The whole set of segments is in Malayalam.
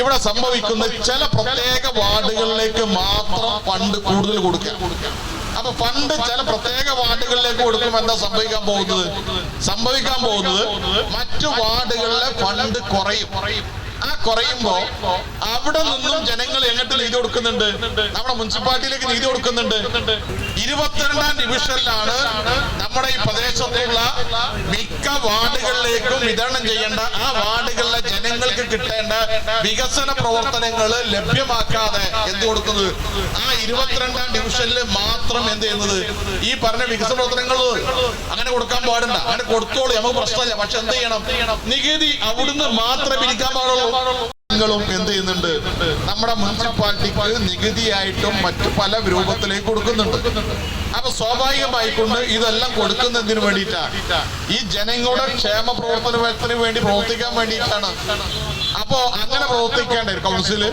ഇവിടെ സംഭവിക്കുന്ന ചില പ്രത്യേക വാർഡുകളിലേക്ക് മാത്രം ഫണ്ട് കൂടുതൽ കൊടുക്കുക. അപ്പൊ ഫണ്ട് ചില പ്രത്യേക വാർഡുകളിലേക്ക് കൊടുക്കുമ്പോൾ എന്താ സംഭവിക്കാൻ പോകുന്നത്? സംഭവിക്കാൻ പോകുന്നത് മറ്റു വാർഡുകളിലെ ഫണ്ട് കുറയും. ആ കുറയുമ്പോ അവിടെ നിന്നും ജനങ്ങൾ എങ്ങോട്ട് നീതി കൊടുക്കുന്നുണ്ട്? നമ്മുടെ മുനിസിപ്പാലിറ്റിയിലേക്ക് നീതി കൊടുക്കുന്നുണ്ട്. ഇരുപത്തിരണ്ടാം ഡിവിഷനിലാണ് നമ്മുടെ ഈ പ്രദേശത്തുള്ള മിക്ക വാർഡുകളിലേക്കും വിതരണം ചെയ്യേണ്ട ആ വാർഡുകളിലെ ജനങ്ങൾക്ക് കിട്ടേണ്ട വികസന പ്രവർത്തനങ്ങൾ ലഭ്യമാക്കാതെ എന്ത് കൊടുക്കുന്നത്? ആ ഇരുപത്തിരണ്ടാം ഡിവിഷനിൽ മാത്രം എന്ത് ചെയ്യുന്നത്? ഈ പറഞ്ഞ വികസന പ്രവർത്തനങ്ങൾ അങ്ങനെ കൊടുക്കാൻ പാടില്ല. അങ്ങനെ കൊടുത്തോളൂ നമുക്ക് പ്രശ്നമില്ല. പക്ഷെ എന്ത് ചെയ്യണം? നികുതി അവിടുന്ന് മാത്രമേ പിരിക്കാൻ പാടുള്ളൂ. ങ്ങളും എന്ത് ചെയ്യുന്നുണ്ട്? നമ്മുടെ മുനിസിപ്പാലിറ്റിക്ക് നികുതിയായിട്ടും മറ്റു പല രൂപത്തിലേക്ക് കൊടുക്കുന്നുണ്ട്. അപ്പൊ സ്വാഭാവികമായിക്കൊണ്ട് ഇതെല്ലാം കൊടുക്കുന്നതിന് വേണ്ടിയിട്ടാ. ഈ ജനങ്ങളുടെ ക്ഷേമ പ്രവർത്തനത്തിന് വേണ്ടി പ്രവർത്തിക്കാൻ വേണ്ടിയിട്ടാണ്. അപ്പോ അങ്ങനെ പ്രവർത്തിക്കേണ്ട കൗൺസിൽ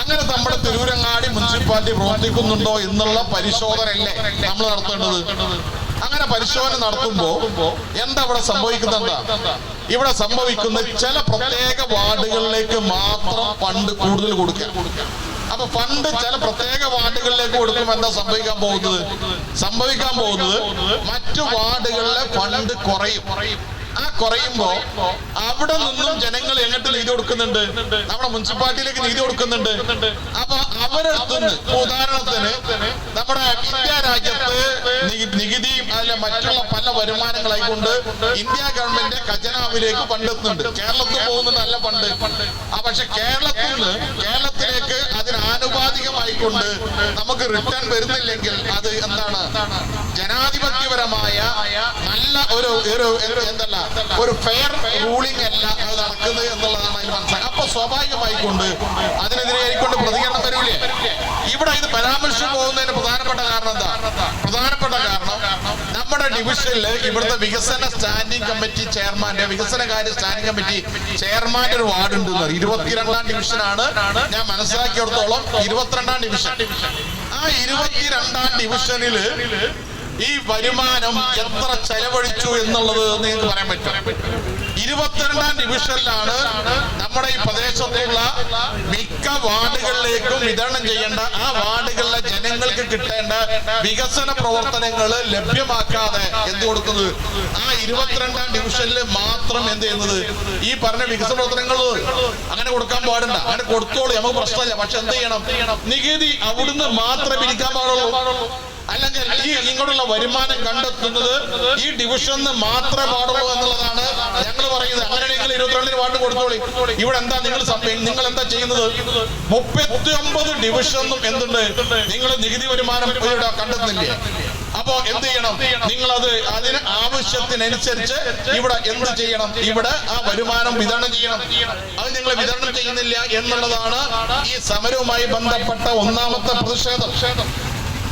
അങ്ങനെ നമ്മുടെ തിരൂരങ്ങാടി മുനിസിപ്പാലിറ്റി പ്രവർത്തിക്കുന്നുണ്ടോ എന്നുള്ള പരിശോധനയല്ലേ നമ്മൾ നടത്തേണ്ടത്. അങ്ങനെ പരിശോധന നടത്തുമ്പോ എന്താ അവിടെ സംഭവിക്കുന്നത് ഇവിടെ സംഭവിക്കുന്ന ചില പ്രത്യേക വാർഡുകളിലേക്ക് മാത്രം ഫണ്ട് കൂടുതൽ കൊടുക്കുക. അപ്പൊ ഫണ്ട് ചില പ്രത്യേക വാർഡുകളിലേക്ക് കൊടുക്കുമ്പോൾ എന്താ സംഭവിക്കാൻ പോകുന്നത്? സംഭവിക്കാൻ പോകുന്നത് മറ്റു വാർഡുകളിലെ ഫണ്ട് കുറയും. കുറയുമ്പോ അവിടെ നിന്നും ജനങ്ങൾ എങ്ങോട്ട് നീതി കൊടുക്കുന്നുണ്ട്? നമ്മുടെ മുനിസിപ്പാലിറ്റിയിലേക്ക് നീതി കൊടുക്കുന്നുണ്ട്. അപ്പൊ അവരടുത്തുനിന്ന് ഉദാഹരണത്തിന് നമ്മുടെ ഇന്ത്യ രാജ്യത്ത് നികുതിയും അല്ല മറ്റുള്ള പല വരുമാനങ്ങളായിക്കൊണ്ട് ഇന്ത്യ ഗവൺമെന്റ് ഖജനാവിലേക്ക് പണ്ടെത്തുന്നുണ്ട് കേരളത്തിൽ പോകുന്നുണ്ടല്ല ഫണ്ട്. ആ പക്ഷെ കേരളത്തിൽ നിന്ന് കേരളത്തിലേക്ക് അതിനാനുപാതികമായിക്കൊണ്ട് നമുക്ക് റിട്ടേൺ വരുന്നില്ലെങ്കിൽ അത് എന്താണ്? ജനാധിപത്യപരമായ ഒരു ഒരു എന്തല്ല ഒരു ഫെയർ റൂളിംഗ് അല്ല അത് നടക്കുന്നത് എന്നുള്ളതാണ് അതിന് മനസ്സിലാക്കുക അപ്പൊ സ്വാഭാവികമായിക്കൊണ്ട് അതിനെതിരെ ആയിക്കൊണ്ട് പ്രതികരണം വരൂലേ? ഇവിടെ ഇത് പരാമർശിച്ചു പോകുന്നതിന് പ്രധാനപ്പെട്ട കാരണം എന്താ? പ്രധാനപ്പെട്ട കാരണം നമ്മുടെ ഡിവിഷനിൽ ഇവിടുത്തെ വികസന സ്റ്റാൻഡിംഗ് കമ്മിറ്റി ചെയർമാന്റെ വികസനകാര്യ സ്റ്റാൻഡിംഗ് കമ്മിറ്റി ചെയർമാന്റെ ഒരു വാർഡ് ഉണ്ട് ഇരുപത്തിരണ്ടാം ഡിവിഷനാണ് ഞാൻ മനസ്സിലാക്കിയിടത്തോളം ഇരുപത്തിരണ്ടാം ഡിവിഷൻ. ആ ഇരുപത്തിരണ്ടാം ഡിവിഷനിൽ ഈ വരുമാനം എത്ര ചെലവഴിച്ചു എന്നുള്ളത് നിങ്ങൾക്ക് പറയാൻ പറ്റും. ഇരുപത്തിരണ്ടാം ഡിവിഷനിലാണ് നമ്മുടെ ഈ പ്രദേശത്തുള്ള മിക്ക വാർഡുകളിലേക്കും വിതരണം ചെയ്യേണ്ട ആ വാർഡുകളിലെ ജനങ്ങൾക്ക് കിട്ടേണ്ട വികസന പ്രവർത്തനങ്ങൾ ലഭ്യമാക്കാതെ എന്ത് കൊടുക്കുന്നത്? ആ ഇരുപത്തിരണ്ടാം ഡിവിഷനിൽ മാത്രം എന്ത് ചെയ്യുന്നത്? ഈ പറഞ്ഞ വികസന പ്രവർത്തനങ്ങൾ അങ്ങനെ കൊടുക്കാൻ പാടില്ല. അങ്ങനെ കൊടുത്തോളൂ. നമുക്ക് പ്രശ്നമില്ല. പക്ഷെ എന്ത് ചെയ്യണം? നികുതി അവിടുന്ന് മാത്രമേ പിരിക്കാൻ പാടുള്ളൂ. അല്ലെങ്കിൽ ഈ ഇങ്ങോട്ടുള്ള വരുമാനം കണ്ടെത്തുന്നത് ഈ ഡിവിഷൻ മാത്രമേ പാടുള്ളൂ എന്നുള്ളതാണ് ഞങ്ങൾ പറയുന്നത്. അങ്ങനെയാണെങ്കിൽ ഇരുപത്തിരണ്ടിന് വാട്ട് കൊടുത്തോളി. ഇവിടെ എന്താ നിങ്ങൾ നിങ്ങൾ എന്താ ചെയ്യുന്നത്? മുപ്പത്തി ഒമ്പത് ഡിവിഷനും എന്തുണ്ട്? നിങ്ങൾ നികുതി വരുമാനം ഇവിടെ കണ്ടെത്തുന്നില്ലേ? അപ്പോ എന്ത് ചെയ്യണം? നിങ്ങൾ അത് അതിന് ആവശ്യത്തിനനുസരിച്ച് ഇവിടെ എന്ത് ചെയ്യണം? ഇവിടെ ആ വരുമാനം വിതരണം ചെയ്യണം. അത് നിങ്ങൾ വിതരണം ചെയ്യുന്നില്ല എന്നുള്ളതാണ് ഈ സമരവുമായി ബന്ധപ്പെട്ട ഒന്നാമത്തെ പ്രതിഷേധം.